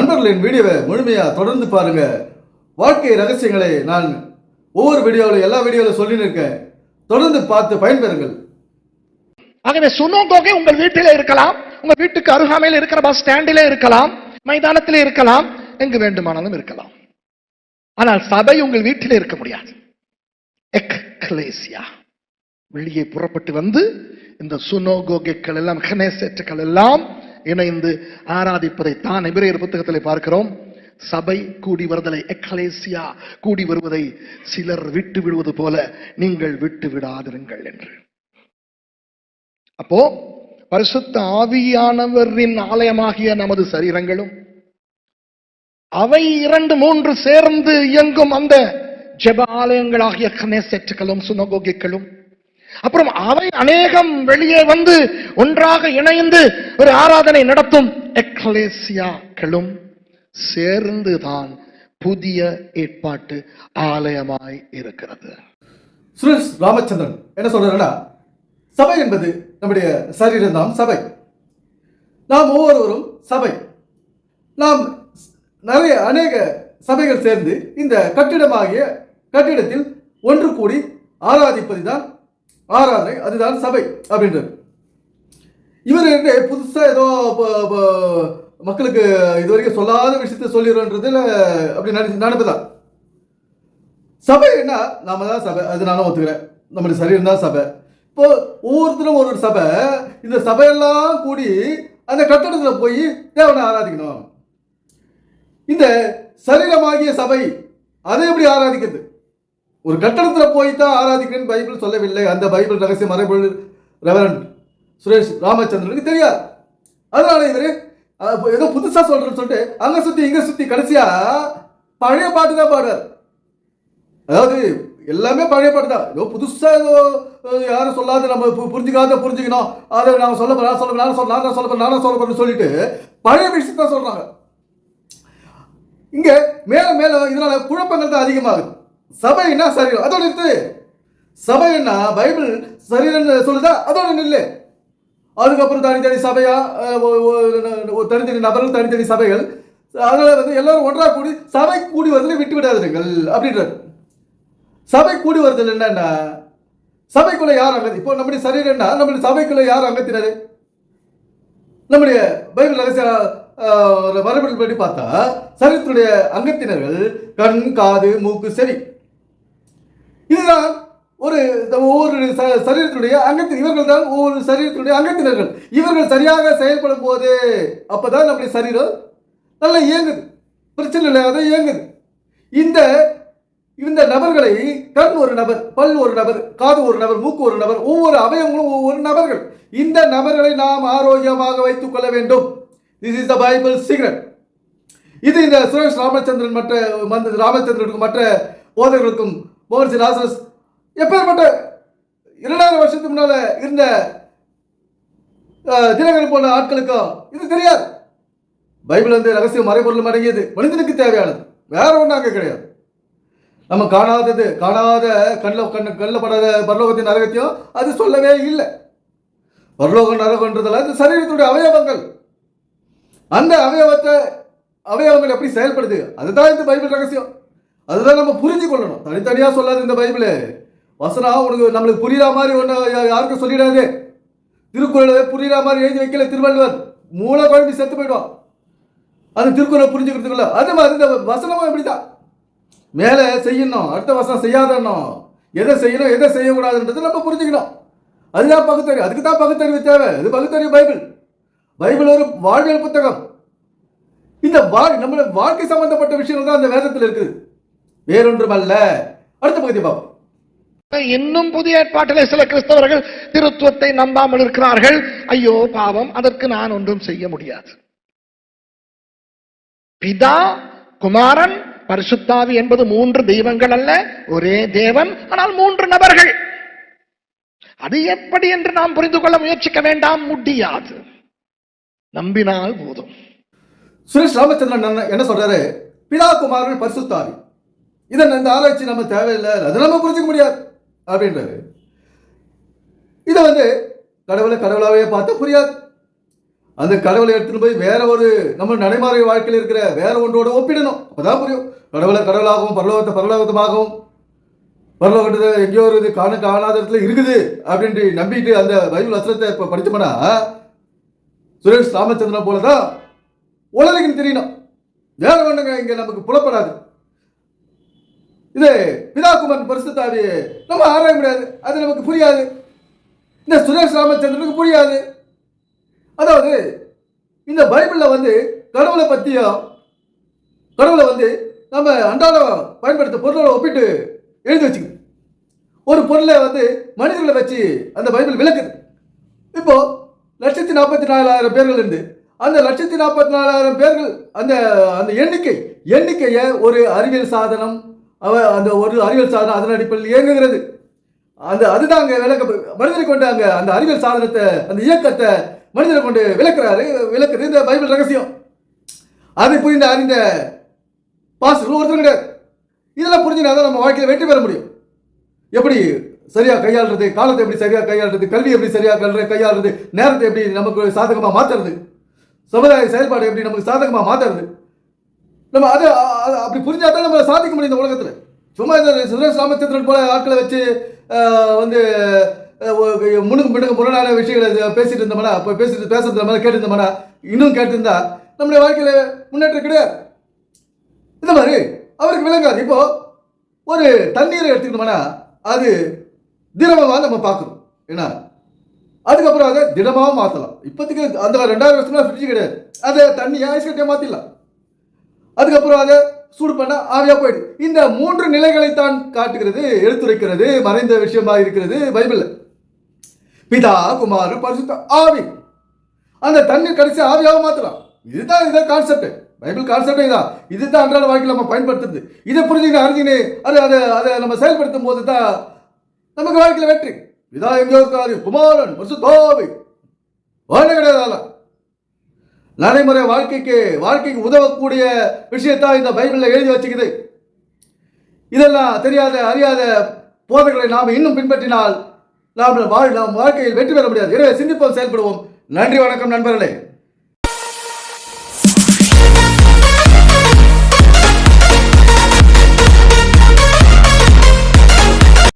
நண்பர்களின் வீடியோவை முழுமையாக தொடர்ந்து பாருங்க. வாழ்க்கை ரகசியங்களை நான் ஒவ்வொரு வீடியோவிலும் எல்லா வீடியோவிலும் சொல்லின்னு இருக்கேன் தொடர்ந்து பார்த்து பயன்பெறுங்கள். ஆகவே சுனோகோகை உங்கள் வீட்டிலே இருக்கலாம். உங்க வீட்டுக்கு அருகாமையில் இருக்கிற பஸ் ஸ்டாண்டிலே இருக்கலாம். மைதானத்தில் இருக்கலாம். எங்கு வேண்டுமானாலும் இருக்கலாம். ஆனால் சபை உங்கள் வீட்டிலே இருக்க முடியாது. எக்லேசியா. வெளியே புறப்பட்டு வந்து இந்த சுனோகோகைகள் எல்லாம் கனேசேற்றுகள் எல்லாம் இணைந்து ஆராதிப்பதை தான் எபிரேயர் புத்தகத்தில் பார்க்கிறோம். சபை கூடி வருதலை எக்லேசியா கூடி வருவதை சிலர் விட்டு விடுவது போல நீங்கள் விட்டு விடாதிருங்கள் என்று. அப்போ பரிசுத்த ஆவியானவரின் ஆலயமாகிய நமது சரீரங்களும் அவை இரண்டு மூன்று சேர்ந்து இயங்கும் அந்த ஜெப ஆலயங்களாகிய கனேசெட்டுகளும் சுனகோகிகளும் அப்புறம் அவை அநேகம் வெளியே வந்து ஒன்றாக இணைந்து ஒரு ஆராதனை நடத்தும். எக்லேசியாக்களும் சேர்ந்துதான் புதிய ஏற்பாட்டு ஆலயமாய் இருக்கிறது. சுரேஷ் ராமச்சந்திரன் என்ன சொல்றாருன்னா சபை என்பது நம்முடைய சரீரம் தான் சபை. நாம் ஒவ்வொருவரும் சபை. நாம் நிறைய அநேக சபைகள் சேர்ந்து இந்த கட்டிடமாகிய கட்டிடத்தில் ஒன்று கூடி ஆராதிப்பது தான் ஆராதனை அதுதான் சபை அப்படின்றது இவர் என்ன புதுசாக ஏதோ ப- ப- மக்களுக்கு இதுவரைக்கும் சொல்லாத விஷயத்த சொல்லிடுறோன்றதுல அப்படி நினைச்சு நினைப்புதான். சபை என்ன? நாம தான் சபை. அது நானும் ஒத்துக்கிறேன். நம்முடைய சரீரம் தான் சபை. இப்போ ஒவ்வொருத்தரும் ஒரு ஒரு சபை. இந்த சபையெல்லாம் கூடி அந்த கட்டடத்தில் போய் தேவனை ஆராதிக்கணும். இந்த சரீரமாகிய சபை அதை எப்படி ஆராதிக்கிறது? ஒரு கட்டடத்தில் போய் தான் ஆராதிக்கிறேன்னு பைபிள் சொல்லவில்லை. அந்த பைபிள் ரகசிய மறைபொருள் ரெவரண்ட் சுரேஷ் ராமச்சந்திரனுக்கு தெரியாது. அதனால இவர் ஏதோ புதுசாக சொல்கிறேன்னு சொல்லிட்டு அங்கே சுற்றி இங்கே சுற்றி கடைசியாக பழைய பாட்டு தான் பாடுறார். அதாவது எல்லாமே பழைய பாட்டு தான். ஏதோ புதுசாக ஏதோ யாரும் சொல்லாத நம்ம புரிஞ்சுக்காத புரிஞ்சுக்கணும். அதை நான் சொல்ல நான் சொல்ல நான் சொல்ல நான் சொல்ல போறேன், நானும் சொல்ல போறேன்னு சொல்லிட்டு பழைய விஷயத்தான் சொல்கிறாங்க இங்கே மேலே மேலே இதனால் குழப்பங்கள் தான் அதிகமாகுது. சபை என்ன சரீரம்? அதோட நிறுத்து. சபை என்ன? பைபிள் சரீரம் சொல்லுதா? அதோட நில்லு. அதுக்கப்புறம் தனித்தனி சபையா? தனித்தனி நபர்கள் தனித்தனி சபைகள். அதனால வந்து எல்லாரும் ஒன்றா கூடி சபை கூடி வருதலை விட்டு விடாதீர்கள் அப்படின்றார். சபை கூடி வருதல் என்னன்னா சபைக்குள்ள யார் அங்க இப்போ நம்முடைய சரீரம்னா நம்முடைய சபைக்குள்ள யார் அங்கத்தினர்? நம்முடைய பைபிள் ரகசிய மரபுகள் படி பார்த்தா சரீரத்துடைய அங்கத்தினர்கள் கண் காது மூக்கு செவி. இதுதான் ஒரு இந்த ஒவ்வொரு ச- சரீரத்தினுடைய அங்கத்தின் இவர்கள் தான் ஒவ்வொரு சரீரத்தினுடைய அங்கத்தினர்கள். இவர்கள் சரியாக செயல்படும் போது அப்பதான் நம்முடைய சரீரம் நல்லா இயங்குது. பிரச்சனை இல்லாத இயங்குது. இந்த இந்த நபர்களை கண் ஒரு நபர் பல் ஒரு நபர் காது ஒரு நபர் மூக்கு ஒரு நபர் ஒவ்வொரு அவயங்களும் ஒவ்வொரு நபர்கள். இந்த நபர்களை நாம் ஆரோக்கியமாக வைத்துக் கொள்ள வேண்டும். This is the Bible secret இது இந்த சுரேஷ் ராமச்சந்திரன் மற்ற ராமச்சந்திரனுக்கும் மற்ற போதகர்களுக்கும் மோகன்சி லாசஸ் எப்பேற்பட்ட இரண்டாயிரம் வருஷத்துக்கு முன்னால இருந்த அஹ், தினகரன் போன்ற ஆட்களுக்கும் இது தெரியாது. பைபிள் வந்து ரகசியம் மறைபொருளும் அடங்கியது மனிதனுக்கு தேவையானது. வேற ஒன்றும் அங்கே கிடையாது. நம்ம காணாதது காணாத கண்ணில் கண்ணு கண்ணில் படாத பரலோகத்தின் நரகத்தையும் அது சொல்லவே இல்லை. பரலோகம் நரகன்றதுல அது சரீரத்துடைய அவயவங்கள். அந்த அவயவத்தை அவயவங்கள் எப்படி செயல்படுது? அதுதான் இந்த பைபிள் ரகசியம். அதுதான் நம்ம புரிஞ்சு கொள்ளணும் தனித்தனியாக சொல்லாது இந்த பைபிள். வசனம் உனக்கு நம்மளுக்கு புரியுற மாதிரி ஒன்று யாருக்கும் சொல்லிடாது. திருக்குறளை புரியுற மாதிரி எழுதி வைக்கல திருவள்ளுவர். மூளை குழம்பு செத்து போயிடுவான். அது திருக்குறளை புரிஞ்சுக்கிறதுக்குள்ள. அது மாதிரி இந்த வசனமும் இப்படிதான். மேலே செய்யணும் அடுத்த வசனம் செய்யாதணும் எதை செய்யணும் எதை செய்யக்கூடாதுன்றது நம்ம புரிஞ்சுக்கணும். அதுதான் பகுத்தறிவு அதுக்கு தான் பகுத்தறிவு தேவை. இது பகுத்தறிவு பைபிள். பைபிள் ஒரு வாழ்வியல் புத்தகம். இந்த வாழ் நம்மளோட வாழ்க்கை சம்பந்தப்பட்ட விஷயங்கள் தான் அந்த வேதத்தில் இருக்குது. வேறொன்றும் அல்ல அடுத்த பகுதி பார்ப்போம். இன்னும் புதிய ஏற்பாட்டிலே சில கிறிஸ்தவர்கள் திருத்துவத்தை நம்பாமல் இருக்கிறார்கள். ஐயோ பாவம் அதற்கு நான் ஒன்றும் செய்ய முடியாது. பிதா குமாரன் பரிசுத்தாவி என்பது மூன்று தெய்வங்கள் அல்ல ஒரே தேவன் ஆனால் மூன்று நபர்கள். அது எப்படி என்று நாம் புரிந்து கொள்ள முயற்சிக்க வேண்டாம் முடியாது. நம்பினால் போதும். சுரேஷ் ராமச்சந்திரன் என்ன- என்ன சொல்றாரு? பிதா குமாரன் பரிசுத்தாவி. இதன் இந்த ஆராய்ச்சி நம்ம தேவையில்லை அதை நம்ம புரிஞ்சிக்க முடியாது அப்படின்றாரு இதை வந்து கடவுளை கடவுளாவே பார்த்தா புரியாது. அந்த கடவுளை எடுத்துகிட்டு போய் வேற ஒரு நம்ம நடைமுறை வாழ்க்கையில் இருக்கிற வேற ஒன்றோட ஒப்பிடணும். அப்போதான் புரியும். கடவுளை கடவுளாகவும் பரலோகத்தை பரலோகத்தமாகவும் பரலோகத்தை எங்கேயோ ஒரு இது காண காணாத இடத்துல இருக்குது அப்படின்ட்டு நம்பிட்டு அந்த பைபிள் வசனத்தை இப்போ படித்தோம்னா சுரேஷ் ராமச்சந்திரன் போல தான் உலகின்னு தெரியணும் வேற ஒன்றுங்க இங்கே நமக்கு புலப்படாது. இது பிதாகுமரன் பரிசுத்தாது நம்ம ஆராய முடியாது அது நமக்கு புரியாது. இந்த சுரேஷ் ராமச்சந்திரனுக்கு புரியாது. அதாவது இந்த பைபிளில் வந்து கடவுளை பற்றியும் கடவுளை வந்து நம்ம அன்றாடம் பயன்படுத்த பொருளோட ஒப்பிட்டு எழுதி வச்சுக்கணும். ஒரு பொருளை வந்து மனிதர்களை வச்சு அந்த பைபிள் விளக்குது. இப்போ லட்சத்தி நாற்பத்தி நாலாயிரம் பேர்கள் இருந்து அந்த லட்சத்தி நாற்பத்தி நாலாயிரம் பேர்கள் அந்த அந்த எண்ணிக்கை எண்ணிக்கையை ஒரு அறிவியல் சாதனம் அவ அந்த ஒரு அறிவியல் சாதனம் அதன் அடிப்படையில் இயங்குகிறது. அந்த அதுதான் அங்கே விளக்க மனிதனை கொண்டு அங்கே அந்த அறிவியல் சாதனத்தை அந்த இயக்கத்தை மனிதனை கொண்டு விளக்குறாரு விளக்குறது இந்த பைபிள் ரகசியம். அதை புரிந்த அறிந்த பாஸ்டர் ஒருத்தர் கிடையாது. இதெல்லாம் புரிஞ்சுனா தான் நம்ம வாழ்க்கையில் வெற்றி பெற முடியும். எப்படி சரியாக கையாளுறது காலத்தை எப்படி சரியாக கையாளுறது கல்வி எப்படி சரியாக கல்ற கையாளுறது நேரத்தை எப்படி நமக்கு சாதகமாக மாற்றுறது சமுதாய செயல்பாடு எப்படி நமக்கு சாதகமாக மாற்றுறது நம்ம அது அப்படி புரிஞ்சால் தான் நம்ம சாதிக்க முடியும் இந்த உலகத்தில். சும்மா இந்த சுரேஷ் ராமச்சந்திரன் போல ஆட்களை வச்சு வந்து அஹ், ஒரு முன்னுக்கு முன்னுக்கு முரணான விஷயங்களை பேசிட்டு இருந்தோம்னா இப்போ பேசிட்டு பேசுறது மாதிரி கேட்டிருந்தோம்னா இன்னும் கேட்டிருந்தா நம்முடைய வாழ்க்கையில் முன்னேற்றம் கிடையாது. இந்த மாதிரி அவருக்கு விளங்காது. இப்போ ஒரு தண்ணீரை எடுத்துக்கிட்டோம்னா அது திரவமாக நம்ம பார்க்கணும். ஏன்னா அதுக்கப்புறம் அதை திடமாக மாற்றலாம் இப்போதைக்கு அந்த ரெண்டாயிரம் வருஷமா ஃப்ரிட்ஜ் கிடையாது. அதை தண்ணியை ஐஸ் கட்டியாக மாற்றிடலாம் அதுக்கப்புறம் அதை சூடு பண்ணால் ஆவியா போயிடுது இந்த மூன்று நிலைகளைத்தான் காட்டுகிறது எடுத்துரைக்கிறது மறைந்த விஷயமாக இருக்கிறது பைபிளில். பிதா குமார் பரிசுத்த ஆவி. அந்த தண்ணீர் கடைசி ஆவியாக மாத்தலாம். இதுதான் இதுதான் கான்செப்ட் பைபிள் கான்செப்டே தான் இதுதான் அன்றாட வாழ்க்கையில் நம்ம பயன்படுத்துறது. இதை புரிஞ்சுக்கிட்டு அறிஞ்சினே அது அதை அதை நம்ம செயல்படுத்தும் போது தான் நமக்கு வாழ்க்கையில் வெற்றி. இதா எங்கேயோ இருக்காரு குமாரன் பரிசுத்தாவி வாழ்க்கை கிடையாது அதெல்லாம் நடைமுறை வாழ்க்கைக்கு வாழ்க்கைக்கு உதவக்கூடிய விஷயத்தான் இந்த பைபிளில் எழுதி வச்சுக்குது. இதெல்லாம் தெரியாத அறியாத போதைகளை நாம் இன்னும் பின்பற்றினால் நாம் வாழ் நாம் வாழ்க்கையில் வெற்றி பெற முடியாது. எனவே சிந்திப்போம் செயல்படுவோம். நன்றி வணக்கம் நண்பர்களே.